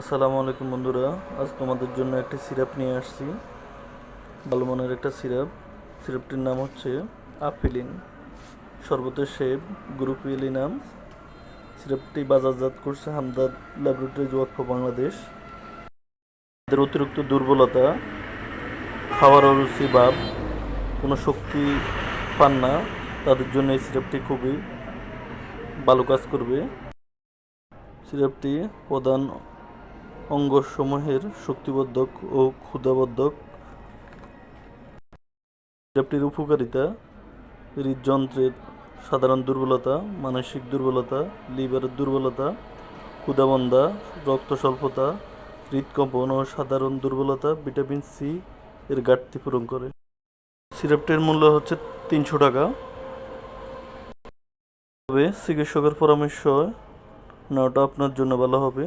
আসসালামু আলাইকুম বন্ধুরা, আজ তোমাদের জন্য একটি সিরাপ নিয়ে আসছি। ভালো মানের একটা সিরাপ। সিরাপটির নাম হচ্ছে আফিলিন শরবতের শেপ, গ্রুপ ইলি নাম। সিরাপটি বাজারজাত করছে Hamdard laboratories work for Bangladesh. তাদের অতিরিক্ত দুর্বলতা, খাওয়ার অরুচি ভাব কোনো শক্তি পান না। তাদের জন্য এই সিরাপটি খুবই ভালো কাজ করবে। সিরাপটি প্রধান অঙ্গসমূহের শক্তিবর্ধক ও ক্ষুধাবর্ধক সিরাপটির উপকারিতা, হৃদযন্ত্রের সাধারণ দুর্বলতা, মানসিক দুর্বলতা লিভারের দুর্বলতা, ক্ষুধাবন্ধা রক্ত স্বল্পতা হৃদকম্পন ও সাধারণ দুর্বলতা ভিটামিন সি এর ঘাটতি পূরণ করে। সিরাপটির মূল্য হচ্ছে তিনশো টাকা। তবে চিকিৎসকের পরামর্শ নেওয়াটা আপনার জন্য ভালো হবে।